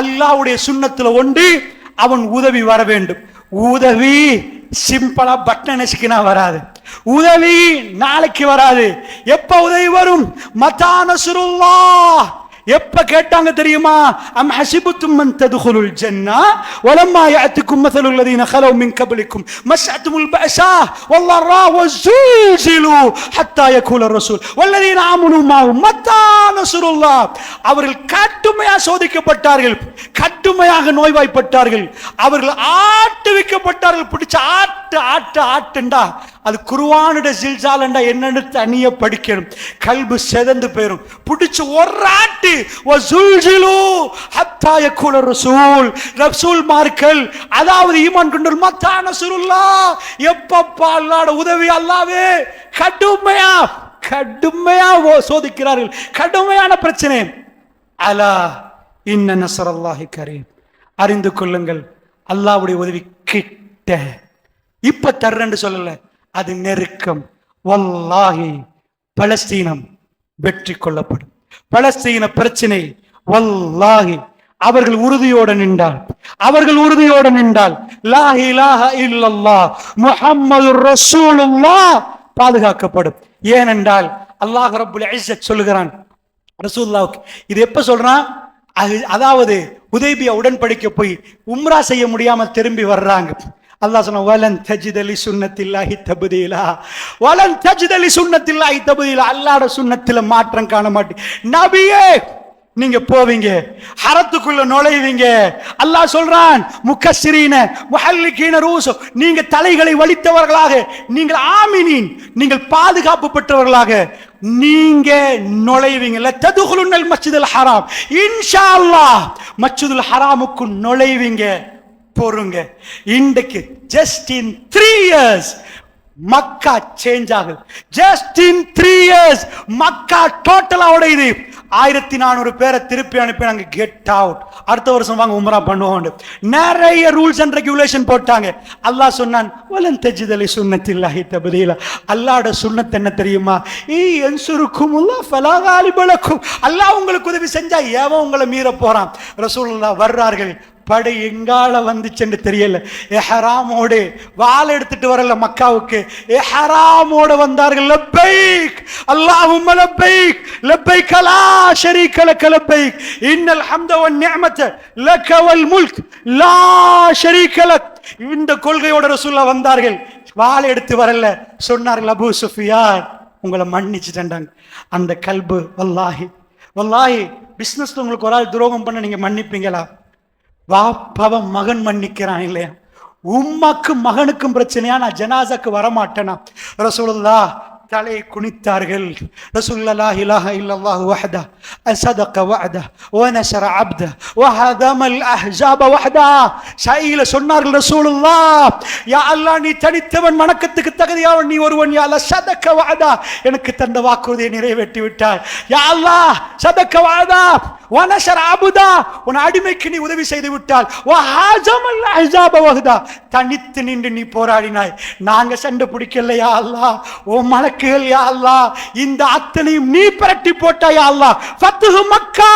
அல்லாவுடைய சுண்ணத்துல ஒன்று அவன் உதவி வர வேண்டும். உதவி சிம்பிளா பட்டன் நசுக்கினா வராது. உதவி நாளைக்கு வராது. எப்ப உதவி வரும்? மத்தான சுருல்லா எப்ப கேட்டாங்க தெரியுமா அம் ஹசிபுத்தும் மன் ததுகுலுல் ஜன்னா வலம்மா يأتكم مثل الذين خلوا من قبلكم مسعتم البأساء والضراء والزلزلوا حتى يقول الرسول والذين آمنوا معه متى نصر الله அவர்கள் கடுமையாக சோதிக்கப்பட்டார்கள் கடுமையாக நோய்வாய்ப்பட்டார்கள் அவர்கள் ஆட்டுவிக்கப்பட்டார்கள் பிடிச்ச ஆட்டு ஆட்டு ஆட்டுண்டா அது குருவானுட ஜில்ஜாலண்டா என்னன்னு தனிய படிக்கணும் கல்பு செதந்து போயிரும் பிடிச்ச ஒரு ஆட்டு வசூல்ஜிலு ஹத்தா ரசூல் ரசூல் மார்கள் அதாவது ஈமான் கொண்டு மத்தா சுருல்லா எப்பப்பா அல்லாட உதவி அல்லாவே கடுமையா கடுமையா சோதிக்கிறார்கள் கடுமையான பிரச்சனை அலா இன்ன நசரல்லாஹி கரீம் அறிந்து கொள்ளுங்கள் அல்லாவுடைய உதவி கிட்ட இப்ப தர்றேன்னு சொல்லல அது நெருக்கம் வல்லாஹி பலஸ்தீனம் வெற்றி கொள்ளப்படும் பலஸ்தீன பிரச்சனை. வல்லாஹி அவர்கள் உறுதியோடு நின்றால் அவர்கள் உறுதியோடு நின்றால் லாஹி லாஹ இல்லல்லா முஹம்மது ரசூலுல்லா பாதுகாக்கப்படும். ஏனென்றால் அல்லாஹ் ரபுல் ஐசத் சொல்லுகிறான் ரசூல்லாவுக்கு இது எப்ப சொல்றான்? அது- அதாவது உதேபியா உடன்படிக்கை போய் உம்ரா செய்ய முடியாமல் திரும்பி வர்றாங்க. அல்லாஹ் சொன்ன வலன் தஜிதலி சுண்ணத்தில்லாஹி தபுதீலா. வலன் தஜிதலி சுண்ணத்தில்லாஹி தபுதீலா. அல்லாட சுண்ணத்தில் மாற்றம் காண மாட்டேன். நபியே நீங்க போவீங்க. ஹரத்துக்குள்ள நுழைவீங்க. அல்லாஹ் சொல்றான் முக்கஸ்ஸிரீன முஹல்லிகீன ரூசு. நீங்க தலைகளை வலித்தவர்களாக நீங்கள் ஆமினீன். நீங்கள் பாதுகாப்பு பெற்றவர்களாக நீங்க நுழைவீங்கல்ல ததுகுலுன்னல் மஸ்ஜிதுல் ஹராம். இன்ஷா அல்லாஹ் மஸ்ஜிதுல் ஹராமுக்கு நுழைவீங்க. பொறுங்க இன்றைக்கு just in three years Mecca change ஆகுது. ஜஸ்ட் இன் த்ரீ இயர்ஸ் மக்கா டோட்டலா உடையுது. ஆயிரத்தி நானூறு பேரை திருப்பி அனுப்பி நாங்கள் கெட் அவுட் அடுத்த வருஷம் வாங்க உமரா பண்ணுவோம் நிறைய ரூல்ஸ் அண்ட் ரெகுலேஷன் போட்டாங்க. அல்லாஹ் சொன்னான் வலன் தஜிதலி சுன்னத்தில்லாஹி தபதியில அல்லாட சுன்னத் என்ன தெரியுமா? ஈ என்சுருக்கும் ஃபலா அல்லாஹ் உங்களுக்கு உதவி செஞ்சா ஏவன் உங்களை மீற போறான். ரசூல்லா வர்றார்கள். படை எங்கால வந்துச்சுன்னு தெரியல. எஹராமோடு வாள் எடுத்துட்டு வரல மக்காவுக்கு. எஹராமோட வந்தார்கள் லப்பைக் அல்லாஹும் லப்பைக் லப்பைக் அலா ஷரீக்க லக்க லப்பைக். இன்னல் ஹம்த வன் நிஅமத லக்க வல் முல்க் லா ஷரீக்க லக். இந்த கொள்கையோட ரசூலுல்லாஹ் வந்தார்கள். வாள் எடுத்து வரல. சொன்னார்கள் அபூ சுஃபியான் உங்களை மன்னிச்சுட்டேன்டாங்க. அந்த கல்பு வல்லாஹி. வல்லாஹி பிஸ்னஸ்ல உங்களுக்கு ஒரு ஆள் துரோகம் பண்ண நீங்க மன்னிப்பீங்களா? வாப்பாவ மகன் மன்னிக்கிறான் இல்லையா? உம்மாக்கும் மகனுக்கும் பிரச்சனையா? நான் ஜனாசாக்கு வரமாட்டேனா? ரசூலுல்லா தலை குனித்தார்கள். ரசூல்லா இலாஹ இல்லல்லாஹ் வஹதா அசதக வஹதா வனசர அப்த வஹதமல் அஹ்ஜாப வஹதா. ஷைல சொன்னார்கள் ரசூலுல்லா யா அல்லாஹ் நீ தனித்தவன் வணக்கத்துக்கு தகுதியாவன் நீ ஒருவன் யா அல்லாஹ் சதக வஅதா எனக்கு தந்த வாக்குறுதியை நிறைவேற்றி விட்டாய் யா அல்லாஹ் சதக வஅதா அபுதா உன் அடிமைக்கு நீ உதவி செய்து விட்டால். தனித்து நின்று நீ போராடினாய். நாங்க சண்டை பிடிக்கலையா அல்லா ஓ மலக்குகள் யா இந்த அத்தனையும் நீ பிரட்டி போட்டாய் மக்கா.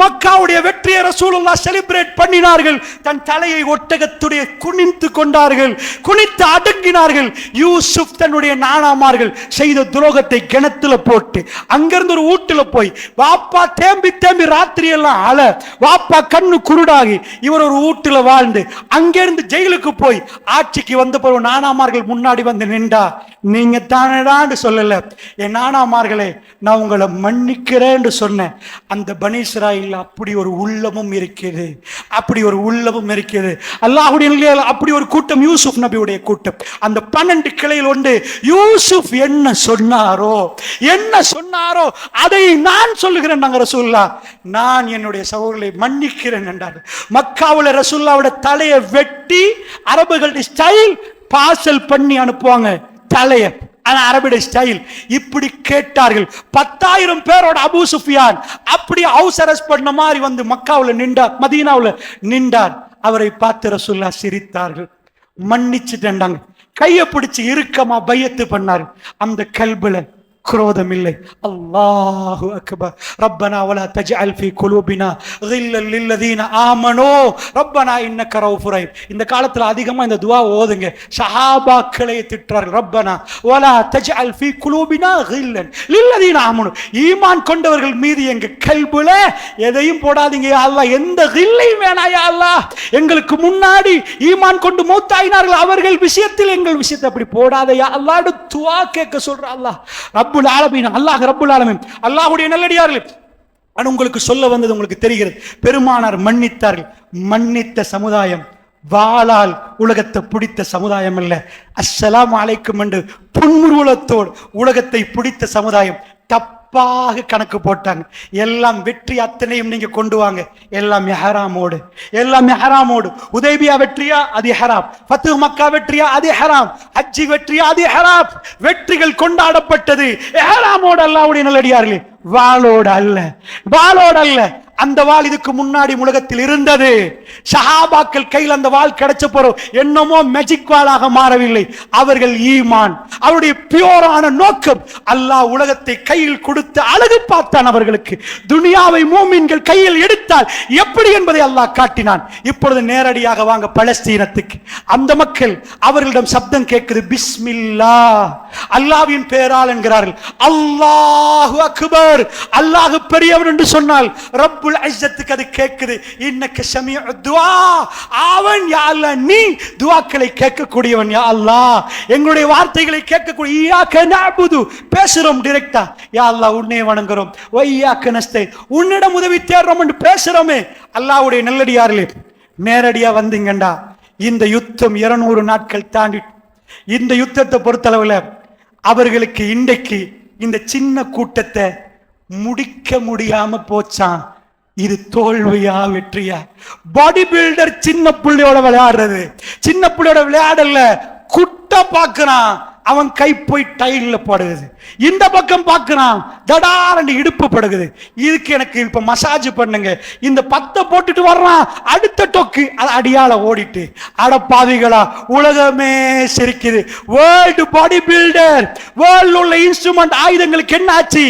மக்காவுடைய வெற்றியை ரசூலுல்லாஹ் செலிப்ரேட் பண்ணினார்கள். தன் தலையை ஒட்டகத்துடைய குனிந்து கொண்டார்கள். குனித்து அடங்கினார்கள். யூசுப் தன்னுடைய நானாமார்கள் செய்த துரோகத்தை கிணத்துல போட்டு அங்கிருந்து ஒரு வீட்டுல போய் வாப்பா தேம்பி தேம்பி ராத்திரி எல்லாம் அழ வாப்பா கண்ணு குருடாகி இவர் ஒரு வீட்டுல வாழ்ந்து அங்கிருந்து ஜெயிலுக்கு போய் ஆட்சிக்கு வந்த பிறகு நானாமார்கள் முன்னாடி வந்து நின்றா. நீங்க தானடான்னு சொல்லல. என் நானாமார்களே நான் உங்களை மன்னிக்கிறேன்னு சொன்னேன். அந்த பனீஸ்ராயில் அப்படி ஒரு உள்ளமும் இருக்குது அப்படி ஒரு உள்ளமும் இருக்குது அல்லாஹுடைய அப்படி ஒரு கூட்டம் யூசுப் நபியுடைய கூட்டம். அந்த பன்னெண்டு கிளையில் உண்டு யூசுப் என்ன சொன்னாரோ என்ன சொன்னாரோ அதை நான் சொல்லுகிறேன் நாங்க ரசூல்லா நான் என்னுடைய சகோதரர்களை மன்னிக்கிறேன் என்றார். மக்காவுல ரசூல்லாவோட தலையை வெட்டி அரபுகளுடைய ஸ்டைல் பார்சல் பண்ணி அனுப்புவாங்க. தலைய ஆனா அரபிட ஸ்டைல் இப்படி கேட்டார்கள். பத்தாயிரம் பேரோட அபு சுஃபியான் அப்படி ஹவுஸ் அரெஸ்ட் பண்ண மாதிரி வந்து மக்காவுல நின்றார் மதீனாவுல நின்றார். அவரை பார்த்து ரசுல்லா சிரித்தார்கள். மன்னிச்சுட்டேன்டாங்க. கையை பிடிச்சு இறுக்கமா பையத்து பண்ணார். அந்த கல்புல குரோதம் இல்லை அல்லாஹு அக்பர். ரப்பனா வலா தஜ்அல் ஃபீ குலூபினா கில்லல் லில்லதீன ஆமனோ. ரப்பனா இன்னக ரவுஃபுர் ரஹீம். இந்த காலத்துல அதிகமா இந்த துஆ ஓதுங்க. ஸஹாபாக்களை திட்டுறார்கள். ரப்பனா வலா தஜ்அல் ஃபீ குலூபினா கில்லன் லில்லதீன ஆமனோ. ஈமான் கொண்டவர்கள் மீது எங்க கல்புல எதையும் போடாதீங்க யா அல்லாஹ். எந்த கில்லையும் வேணாம் யா அல்லாஹ். எங்களுக்கு முன்னாடி ஈமான் கொண்டு மூத்தாயினார்கள். அவர்கள் விஷயத்தில் எங்கள் விஷயத்தை அப்படி போடாத யா அல்லாஹ். துஆ கேட்க சொல்ற அல்லாஹ். ரப்புல் ஆலமீன் அல்லாஹ் ரப்புல் ஆலமீன். அல்லாஹுடைய நல்லடியார்கள் ஆனால் உங்களுக்கு சொல்ல வந்தது உங்களுக்கு தெரிகிறது. பெருமானார் மன்னித்தார்கள். மன்னித்த சமுதாயம் வாளால் உலகத்தை பிடித்த சமுதாயம் அல்ல. அஸ்ஸலாம் அலைக்கும் என்று புன்முருவலத்தோடு உலகத்தை பிடித்த சமுதாயம். தப்பாக கணக்கு போட்டாங்க. எல்லாம் வெற்றி அத்தனையும் நீங்க கொண்டு வாங்க. எல்லாம் மெஹராமோடு. எல்லாம் மெஹராமோடு. உதய்பியா வெற்றியா? அது ஹராம் பத்து மக்கா வெற்றியா? அது ஹராம் ஹஜ்ஜி வெற்றியா? அது ஹெராப் வெற்றிகள் கொண்டாடப்பட்டது. ஹராமோடு அல்லாவுடைய நல்லடியார்களே வாளோடு அல்ல. வாளோடு அல்ல. அந்த வாள் இதுக்கு முன்னாடி உலகத்தில் இருந்தது. ஷஹாபாக்கள் கையில் அந்த வாள் கிடைச்ச போறோம் என்னமோ மெஜிக் வாளாக மாறவில்லை. அவர்கள் ஈமான் அவருடைய பியோரான நோக்கம் அல்லாஹ் உலகத்தை கையில் கொடுத்து அழகு பார்த்தான் அவர்களுக்கு. துனியாவை மூமின்கள் கையில் எடுத்தால் எப்படி என்பதை அல்லாஹ் காட்டினான். இப்பொழுது நேரடியாக வாங்க பலஸ்தீனத்துக்கு. அந்த மக்கள் அவர்களிடம் சப்தம் கேட்குது பிஸ்மில்லா அல்லாவின் பேரால் என்கிறார்கள் அல்லாஹு அக்பர். அல்லாஹ் பெரியவர் என்று சொன்னால் ரப்பு ரப்புல் ஐஸத்துக்கு அது கேட்குது இன்னக்கு ஷமிய துவா. அவன் யா அல்லாஹ் நீ துவாக்களை கேட்கக்கூடியவன் யா அல்லாஹ் எங்களுடைய வார்த்தைகளை கேட்கக்கூடிய ஈயாக்க நஅபுது. பேசுறோம் டிரெக்டா யா அல்லாஹ் உன்னை வணங்குறோம். வையாக்க நஸ்தை. உன்னிடம் உதவி தேடுறோம் என்று பேசுறோமே. அல்லாஹ்வுடைய நல்லடியார்களே நேரடியா வந்தீங்கண்டா. இந்த யுத்தம் 200 நாட்கள் தாண்டி இந்த யுத்தத்தை பொறுத்தளவில் அவர்களுக்கு இன்றைக்கு இந்த சின்ன கூட்டத்தை முடிக்க முடியாம போச்சான். இது தோல்வியா வெற்றியா? பாடி பில்டர் சின்ன பிள்ளையோட விளையாடுறது. சின்ன பிள்ளையோட விளையாடல குட்ட பாக்குறான். அவன் கை போய் டைல்ல படுகுது இந்த பக்கம் பார்க்கறான் தடாரண்டு இடுப்பு படுகுது இதுக்கு எனக்கு இப்ப மசாஜ் பண்ணுங்க. இந்த பத்தை போட்டுட்டு வர்றான். அடுத்த டொக்கு அது அடியால ஓடிட்டு. அட பாவிகளா உலகமே சிரிக்குது. வேர்ல்டு பாடி பில்டர் வேர்ல்டு உள்ள இன்ஸ்ட்ருமெண்ட் ஆயுதங்களுக்கு என்ன ஆச்சு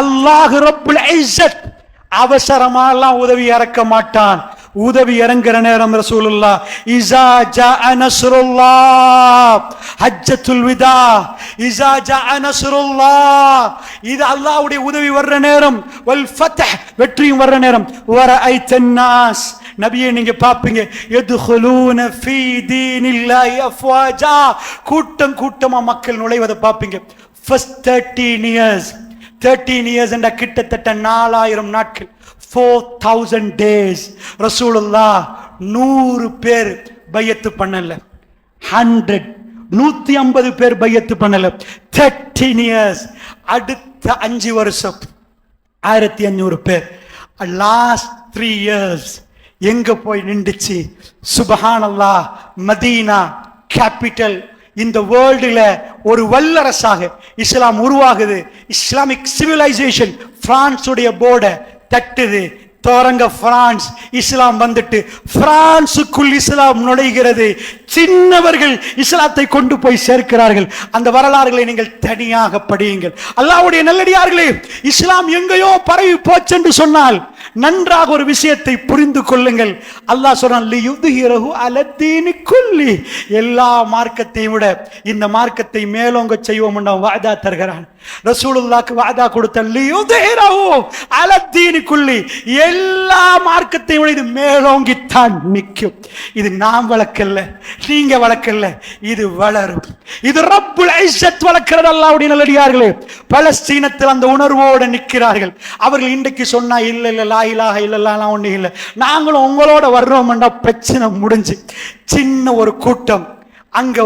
அல்லாஹ் ரப்புல் ஐசத் அவசரமா எல்லாம் உதவி இறக்க மாட்டான். உதவி இறங்குற நேரம் ரசூலுல்லா இசா ஜா அனசுருல்லா ஹஜ்ஜத்துல் விதா இசா ஜா அனசுருல்லா இது அல்லாஹ்வுடைய உதவி வர்ற நேரம் வல் ஃபத்ஹ் வெற்றியும் வர்ற நேரம். வர ஐ நாஸ் நபியை நீங்க பாப்பீங்க எதுகுலூன ஃபீ தீனில்லாஹி அஃப்வாஜா. கூட்டம் கூட்டமா மக்கள் நுழைவதை பாப்பீங்க ஃபர்ஸ்ட் 13 இயர்ஸ் தேர்ட்டீன் இயர்ஸ் என்ற கிட்டத்தட்ட நாலாயிரம் நாட்கள். ஃபோர் தௌசண்ட் டேஸ் ரசூலுல்லா நூறு பேர் பையத்து பண்ணல. ஹண்ட்ரட் நூத்தி ஐம்பது பேர் பையத்து பண்ணல. தேர்ட்டீன் இயர்ஸ் அடுத்த அஞ்சு வருஷம். ஆயிரத்தி அஞ்சூறு பேர். லாஸ்ட் த்ரீ இயர்ஸ் எங்க போய் நின்றுச்சு? சுபஹானல்லா மதீனா கேபிட்டல் இந்த வேர்ல்டில் ஒரு வல்லரசாக இஸ்லாம் உருவாகுது. இஸ்லாமிக் சிவிலைசேஷன் பிரான்ஸுடைய போர்டை தட்டுது. தோரங்க பிரான்ஸ் இஸ்லாம் வந்துட்டு பிரான்சுக்குள் இஸ்லாம் நுழைகிறது. சின்னவர்கள் இஸ்லாத்தை கொண்டு போய் சேர்க்கிறார்கள். அந்த வரலாறுகளை நீங்கள் தனியாக படியுங்கள். அல்லாவுடைய நல்லடியார்களே இஸ்லாம் எங்கேயோ பரவி போச்சென்று சொன்னால் நன்றாக ஒரு விஷயத்தை புரிந்து கொள்ளுங்கள். அல்லாஹ் சொன்னான் எல்லா மார்க்கத்தையும் விட இந்த மார்க்கத்தை மேலோங்க செய்வோம் வாதா தருகிறான். ரசூலுல்லாக்கு வாதா கொடுத்த எல்லா மார்க்கத்தையும் விட இது மேலோங்கித்தான் நிற்கும். இது நாம் வளர்க்கல நீங்க வளர்க்கல இது வளரும். இது ரப்புல் ஐசத் வளர்க்கிறது அல்லாவுடைய நல்லடியார்களே. பலஸ்தீனத்தில் அந்த உணர்வோடு நிற்கிறார்கள். அவர்கள் இன்றைக்கு சொன்னா இல்லை இல்லை லா இலாஹ இல்லல்லாம் இல்லை. நாங்களும் உங்களோட வர்றோம்டா பிரச்சனை முடிஞ்சு சின்ன ஒரு கூட்டம். அங்க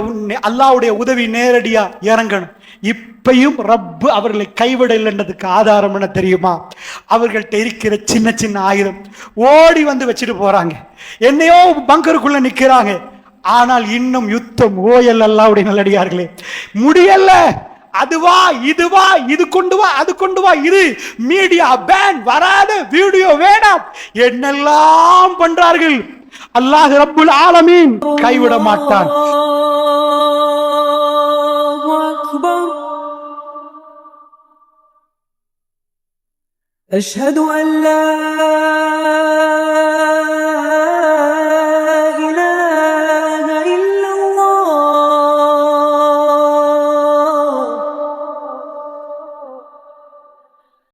அல்லாவுடைய உதவி நேரடியா இறங்கணும். இப்பையும் ரப்பு அவர்களை கைவிடலைன்றதுக்கு ஆதாரம் என்ன தெரியுமா? அவர்கள்ட்ட இருக்கிற சின்ன சின்ன ஆயுதம் ஓடி வந்து வச்சுட்டு போறாங்க. என்னையோ பங்கருக்குள்ள நிக்கிறாங்க. ஆனால் இன்னும் யுத்தம் ஓயல் அல்லாவுடைய நல்லடியார்களே. முடியல. அதுவா இதுவா இது கொண்டு வா அது கொண்டு வா இது மீடியா பேன் வராத வீடியோ வேணாம். என்னெல்லாம் பண்றார்கள்? அல்லாஹ் ரப்புல் ஆலமீன். கைவிட மாட்டான். أشهد أن